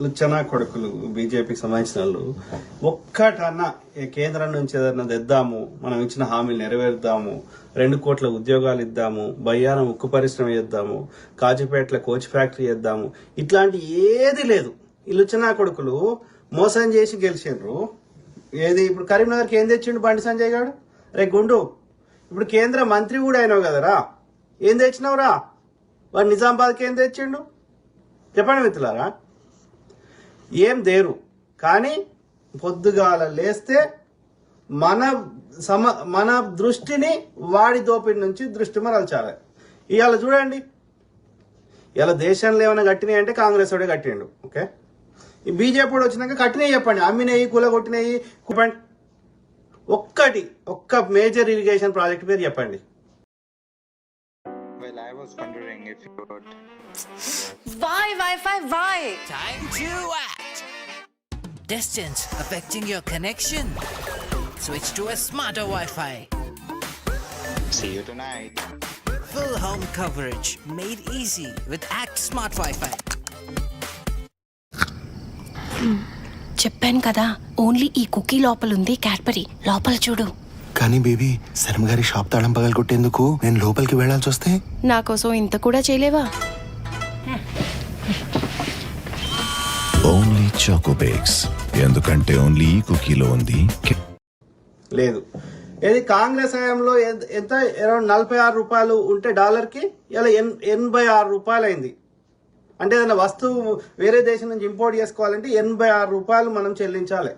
లుచ్చనా కొడుకులు బీజేపీకి సంబంధించిన వాళ్ళు ఒక్కటన్నా కేంద్రం నుంచి ఏదైనా తెద్దాము మనం ఇచ్చిన హామీలు నెరవేరుద్దాము రెండు కోట్ల ఉద్యోగాలు ఇద్దాము బయ్యాన ఉక్కు పరిశ్రమ చేద్దాము కాజుపేటల కోచ్ ఫ్యాక్టరీ చేద్దాము ఇట్లాంటి ఏది లేదు. ఈ లుచ్చనా కొడుకులు మోసం చేసి గెలిచిండ్రు. ఏది ఇప్పుడు కరీంనగర్కి ఏం తెచ్చిండు బండి సంజయ్ గారు రే గుండు ఇప్పుడు కేంద్ర మంత్రి కూడా అయినావు కదరా? ఏం తెచ్చినావురా? వాడు నిజామాబాద్కి ఏం తెచ్చిండు? చెప్పండి మిత్రులారా. ఏం దేరు? కానీ పొద్దుగాల లేస్తే మన సమ మన దృష్టిని వాడి దోపిడి నుంచి దృష్టి మరల్చాలి. ఇవాళ చూడండి. ఇలా దేశంలో ఏమైనా కట్టినాయి అంటే కాంగ్రెస్ వాడే కట్టిండు. ఓకే? ఈ బీజేపీ వాడు వచ్చినాక కట్టినాయి చెప్పండి. అమ్మినాయి కూలగొట్టినాయి చెప్పండి ఒక్కటి ఒక్క మేజర్ ఇరిగేషన్ ప్రాజెక్ట్ పేరు చెప్పండి. Well, I was wondering if you would. Why, Wi-Fi, why? Time to act. Distance affecting your connection? Switch to a smarter Wi-Fi. See you tonight. Full home coverage made easy with Act Smart Wi-Fi. చెప్పాను కదా only ఈ cookie లోపల ఉంది Cadbury లోపల చూడు కానీ baby Sharma గారి shop తాళం పగలు కొట్టేందుకు నేను లోపలికి వెళ్ళాల్సి వస్తే నా కోసం ఇంత కూడా చేయలేవా ఓన్లీ చాకో బేక్స్. ఎందుకంటే ఓన్లీ ఈ కుకీలో ఉంది. లేదు. ఏది కాంగ్రెస్ హయాంలో ఎంత- ఎంత? అరౌండ్ నలభై ఆరు రూపాయలు ఉంటే డాలర్కి ఇలా ఎన్ ఎనభై ఆరు రూపాయలు అయింది అంటే ఏదైనా వస్తువు వేరే దేశం నుంచి ఇంపోర్ట్ చేసుకోవాలంటే ఎనభై ఆరు రూపాయలు మనం చెల్లించాలి.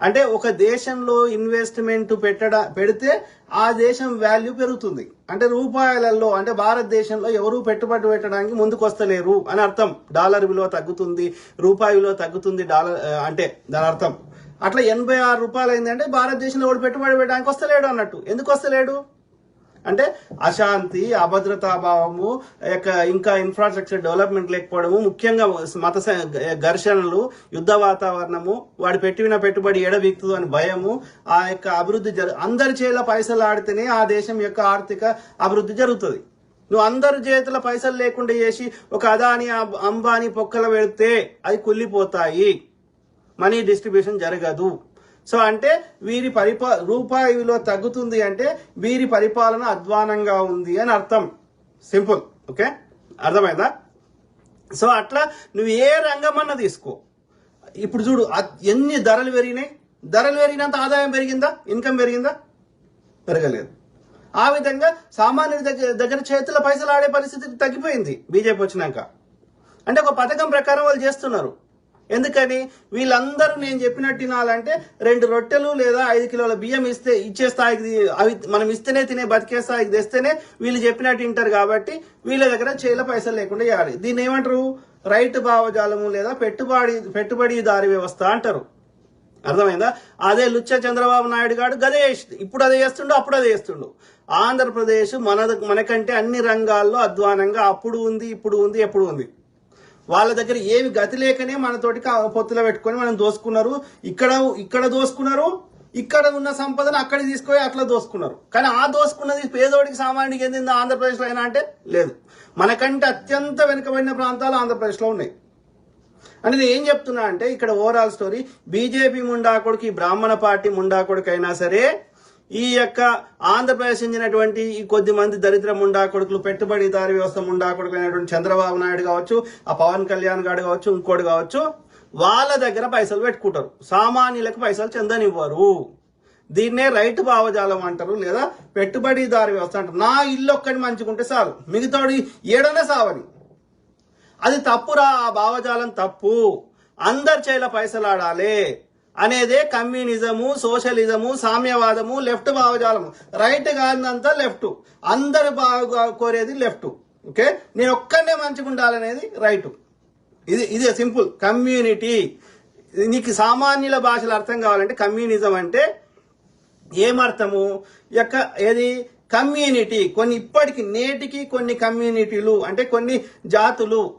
అంటే ఒక దేశంలో ఇన్వెస్ట్మెంట్ పెట్టడ పెడితే ఆ దేశం వాల్యూ పెరుగుతుంది. అంటే రూపాయలలో అంటే భారతదేశంలో ఎవరు పెట్టుబడి పెట్టడానికి ముందుకు వస్తలేరు అని అర్థం. డాలర్ విలువ తగ్గుతుంది రూపాయి విలువ తగ్గుతుంది డాలర్ అంటే దాని అర్థం. అట్లా ఎనభై ఆరు రూపాయలు అయిందంటే భారతదేశంలో ఎవడు పెట్టుబడి పెట్టడానికి వస్తలేడు అన్నట్టు. ఎందుకు వస్తలేడు? అంటే అశాంతి అభద్రతాభావము యొక్క ఇంకా ఇన్ఫ్రాస్ట్రక్చర్ డెవలప్మెంట్ లేకపోవడము ముఖ్యంగా మత ఘర్షణలు యుద్ధ వాతావరణము వాడు పెట్టిన పెట్టుబడి ఎడబీక్తుంది అని భయము ఆ యొక్క అభివృద్ధి జరు అందరి చేల పైసలు ఆడితేనే ఆ దేశం యొక్క ఆర్థిక అభివృద్ధి జరుగుతుంది. నువ్వు అందరి చేతుల పైసలు లేకుండా చేసి ఒక అదాని అబ్- అంబానీ పొక్కల పెడితే అవి కుళ్ళిపోతాయి. మనీ డిస్ట్రిబ్యూషన్ జరగదు. సో అంటే వీరి పరిపా రూపాయి విలువ తగ్గుతుంది అంటే వీరి పరిపాలన అధ్వానంగా ఉంది అని అర్థం. సింపుల్. ఓకే? అర్థమైందా? సో అట్లా నువ్వు ఏ రంగమన్నా తీసుకో. ఇప్పుడు చూడు అ- ఎన్ని ధరలు పెరిగినాయి? ధరలు పెరిగినంత ఆదాయం పెరిగిందా? ఇన్కమ్ పెరిగిందా? పెరగలేదు. ఆ విధంగా సామాన్యుడి దగ్గర దగ్గర చేతుల పైసలు ఆడే పరిస్థితి తగ్గిపోయింది. బీజేపీ వచ్చినాక. అంటే ఒక పథకం ప్రకారం వాళ్ళు చేస్తున్నారు. ఎందుకని? వీళ్ళందరూ నేను చెప్పినట్టు తినాలంటే రెండు రొట్టెలు లేదా ఐదు కిలోల బియ్యం ఇస్తే ఇచ్చే స్థాయికి అవి మనం ఇస్తేనే తినే బతికే స్థాయికి తెస్తేనే వీళ్ళు చెప్పినట్టు తింటారు కాబట్టి వీళ్ళ దగ్గర చేల పైసలు లేకుండా చేయాలి. దీన్ని ఏమంటారు? రైతు భావజాలము లేదా పెట్టుబడి పెట్టుబడిదారి వ్యవస్థ అంటారు. అర్థమైందా? అదే లుచ్చ చంద్రబాబు నాయుడు గారు గదే ఇప్పుడు అదే చేస్తుండు అప్పుడు అదే చేస్తుండు. ఆంధ్రప్రదేశ్ మన మనకంటే అన్ని రంగాల్లో అధ్వానంగా అప్పుడు ఉంది ఇప్పుడు ఉంది ఎప్పుడు ఉంది? వాళ్ళ దగ్గర ఏమి గతి లేకనే మనతోటి పొత్తులో పెట్టుకొని మనం దోసుకున్నారు. ఇక్కడ ఇక్కడ దోసుకున్నారు. ఇక్కడ ఉన్న సంపదను అక్కడ తీసుకొని అట్లా దోసుకున్నారు. కానీ ఆ దోసుకున్నది పేదోడికి సామాన్యుడికి ఏంది ఆంధ్రప్రదేశ్లో అయినా అంటే లేదు. మనకంటే అత్యంత వెనుకబడిన ప్రాంతాలు ఆంధ్రప్రదేశ్లో ఉన్నాయి. అంటే నేను ఏం చెప్తున్నా అంటే ఇక్కడ ఓవరాల్ స్టోరీ బీజేపీ ముండాకుడికి బ్రాహ్మణ పార్టీ ముండాకుడికి అయినా సరే ఈ యొక్క ఆంధ్రప్రదేశ్ చెందినటువంటి ఈ కొద్ది మంది దరిద్ర ముండాకుడుకులు పెట్టుబడిదారు వ్యవస్థ ముండాకుడుకు అయినటువంటి చంద్రబాబు నాయుడు కావచ్చు ఆ పవన్ కళ్యాణ్ గారు కావచ్చు ఇంకోటి కావచ్చు వాళ్ళ దగ్గర పైసలు పెట్టుకుంటారు. సామాన్యులకు పైసలు చెందనివ్వరు. దీన్నే రైతు భావజాలం అంటారు లేదా పెట్టుబడిదారు వ్యవస్థ అంటారు. నా ఇల్లు ఒక్కటి మంచుకుంటే చాలు. మిగతాడు ఏడనే సావని. అది తప్పురా ఆ భావజాలం తప్పు. అందరి చేల పైసలు ఆడాలి అనేదే కమ్యూనిజము సోషలిజము సామ్యవాదము లెఫ్ట్ భావజాలము. రైట్ కాదంతా లెఫ్ట్. అందరు బాగా కోరేది లెఫ్ట్. ఓకే? నేను ఒక్కనే మంచిగా ఉండాలనేది రైట్. ఇది ఇదే సింపుల్. కమ్యూనిటీ. నీకు సామాన్యుల భాషలు అర్థం కావాలంటే కమ్యూనిజం అంటే ఏమర్థము? యొక్క ఏది? కమ్యూనిటీ కొన్ని ఇప్పటికి నేటికి కొన్ని కమ్యూనిటీలు అంటే కొన్ని జాతులు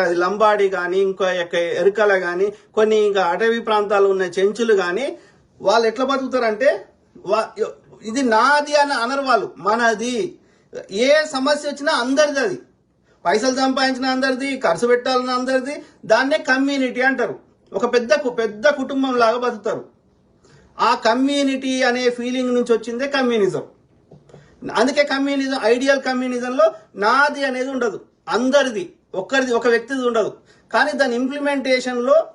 లంబాడి కానీ ఇంకా యొక్క ఎరుకల కానీ కొన్ని ఇంకా అటవీ ప్రాంతాలు ఉన్న చెంచులు కానీ వాళ్ళు ఎట్లా బతుకుతారంటే వా- ఇది నాది అని అనరు వాళ్ళు మనది. ఏ సమస్య వచ్చినా అందరిది అది. పైసలు సంపాదించిన అందరిది ఖర్చు పెట్టాలని అందరిది దాన్నే కమ్యూనిటీ అంటారు. ఒక పెద్ద కు- పెద్ద కుటుంబం లాగా బతుకుతారు. ఆ కమ్యూనిటీ అనే ఫీలింగ్ నుంచి వచ్చిందే కమ్యూనిజం. అందుకే కమ్యూనిజం ఐడియల్ కమ్యూనిజంలో నాది అనేది ఉండదు. అందరిది ఒక్కరిది ఒక వ్యక్తిది ఉండదు. కానీ దాని ఇంప్లిమెంటేషన్లో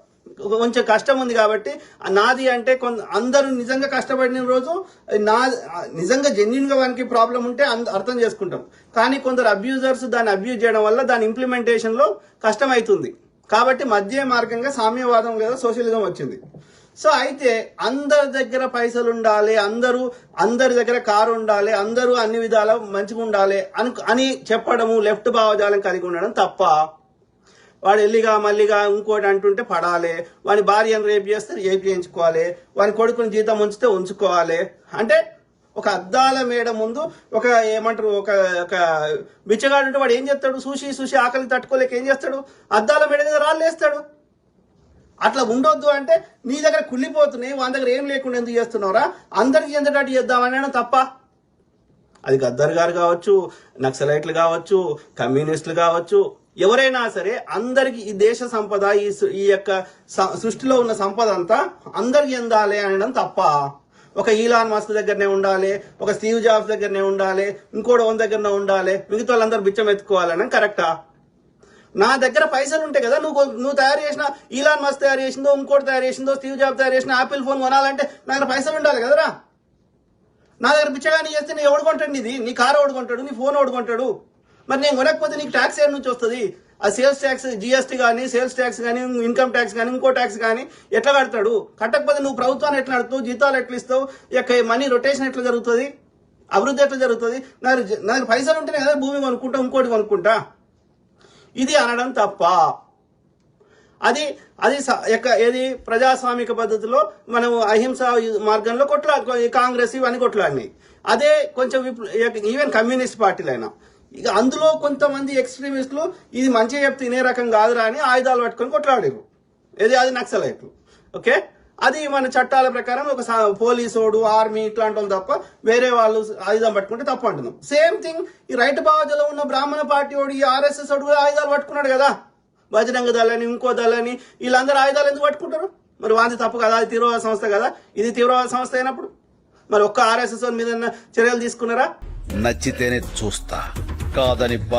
కొంచెం కష్టం ఉంది కాబట్టి ఆ నాది అంటే కొంత అందరూ నిజంగా కష్టపడిన రోజు నా నిజంగా జెన్యున్గా వానికి ప్రాబ్లం ఉంటే అంద- అర్థం చేసుకుంటాం. కానీ కొందరు అబ్యూజర్స్ దాన్ని అబ్యూజ్ చేయడం వల్ల దాని ఇంప్లిమెంటేషన్లో కష్టం అవుతుంది. కాబట్టి మధ్య మార్గంగా సామ్యవాదం లేదా సోషలిజం వచ్చింది. సో అయితే అందరి దగ్గర పైసలు ఉండాలి అందరూ అందరి దగ్గర కారు ఉండాలి అందరూ అన్ని విధాల మంచిగా ఉండాలి అని అని చెప్పడము లెఫ్ట్ భావజాలం కలిగి ఉండడం తప్ప వాడు ఎల్లిగా మల్లిగా ఇంకోటి అంటుంటే పడాలి. వాని భార్యను రేపు చేస్తే రేపు చేయించుకోవాలి? వాని కొడుకుని జీతం ఉంచితే ఉంచుకోవాలి. అంటే ఒక అద్దాల మేడ ముందు ఒక ఏమంటారు ఒక ఒక బిచ్చగాడు ఉంటే వాడు ఏం చేస్తాడు? సూషి సూషి ఆకలి తట్టుకోలేక ఏం చేస్తాడు? అద్దాల మేడ మీద రాళ్ళు వేస్తాడు. అట్లా ఉండొద్దు అంటే నీ దగ్గర కుళ్ళిపోతున్నాయి వాళ్ళ దగ్గర ఏం లేకుండా ఎందుకు చేస్తున్నారా అందరికి ఎంతటట్టు చేద్దామని తప్ప. అది గద్దర్ గారు కావచ్చు నక్సలైట్లు కావచ్చు కమ్యూనిస్టులు కావచ్చు ఎవరైనా సరే అందరికి ఈ దేశ సంపద ఈ ఈ యొక్క స- సృష్టిలో ఉన్న సంపద అంతా అందరికి ఎందాలి అనడం తప్ప. ఒక ఈలాన్ మస్క్ దగ్గరనే ఉండాలి ఒక స్టీవ్ జాబ్స్ దగ్గరనే ఉండాలి ఇంకోటి వన్ దగ్గరనే ఉండాలి మిగతా వాళ్ళందరూ బిచ్చం ఎత్తుకోవాలని కరెక్టా? నా దగ్గర పైసలు ఉంటాయి కదా నువ్వు నువ్వు తయారు చేసిన ఈలాన్ మస్ తయారు చేసిందో ఇంకోటి తయారు చేసిందో స్టీవ్ జాబ్ తయారు చేసిన ఆపిల్ ఫోన్ కొనాలంటే నా దగ్గర పైసలు ఉండాలి కదరా? నా దగ్గర పిచ్చగాని చేస్తే నేను ఎవడు కొంటాడు నీది? నీ కారు ఓడుకుంటాడు నీ ఫోన్ ఓడుకుంటాడు మరి నేను కొనకపోతే నీకు ట్యాక్స్ ఏడు నుంచి వస్తుంది? ఆ సేల్స్ ట్యాక్స్ జిఎస్టీ కానీ సేల్స్ ట్యాక్స్ కానీ ఇన్కమ్ ట్యాక్స్ కానీ ఇంకో ట్యాక్స్ కానీ ఎట్లా కడతాడు? కట్టకపోతే నువ్వు ప్రభుత్వాన్ని ఎట్లా నడుతావు జీతాలు ఎట్లా ఇస్తావు? యొక్క మనీ రొటేషన్ ఎట్లా జరుగుతుంది? అభివృద్ధి ఎట్లా జరుగుతుంది? నా నా దగ్గర పైసలు ఉంటేనే కదా భూమి కొనుక్కుంటా ఇంకోటి కొనుక్కుంటా? ఇది అనడం తప్ప. అది అది ఏది ప్రజాస్వామిక పద్ధతిలో మనం అహింస మార్గంలో కొట్లా కాంగ్రెస్ ఇవన్నీ కొట్లాడినాయి. అదే కొంచెం ఈవెన్ కమ్యూనిస్ట్ పార్టీలైనా. ఇక అందులో కొంతమంది ఎక్స్ట్రీమిస్టులు ఇది మంచిగా చెప్తే ఇనే రకం కాదురా అని ఆయుధాలు పట్టుకొని కొట్లాడారు ఏది అది నక్సలైట్లు. ఓకే? అది మన చట్టాల ప్రకారం ఒక సా- పోలీసోడు ఆర్మీ ఇట్లాంటి వాళ్ళు తప్ప వేరే వాళ్ళు ఆయుధం పట్టుకుంటే తప్పు అంటున్నాం. సేమ్ థింగ్ ఈ రైట్ బావజలో ఉన్న బ్రాహ్మణ పార్టీ వాడు ఈ ఆర్ఎస్ఎస్ వాడు కూడా ఆయుధాలు పట్టుకున్నాడు కదా. బజరంగ దళని ఇంకో దళని వీళ్ళందరూ ఆయుధాలు ఎందుకు పట్టుకుంటారు? మరి వాంది తప్పు కదా అది తీవ్రవాద సంస్థ కదా. ఇది తీవ్రవాద సంస్థ అయినప్పుడు. మరి ఒక్క ఆర్ఎస్ఎస్ మీద చర్యలు తీసుకున్నారా? నచ్చితేనే చూస్తా. కాదని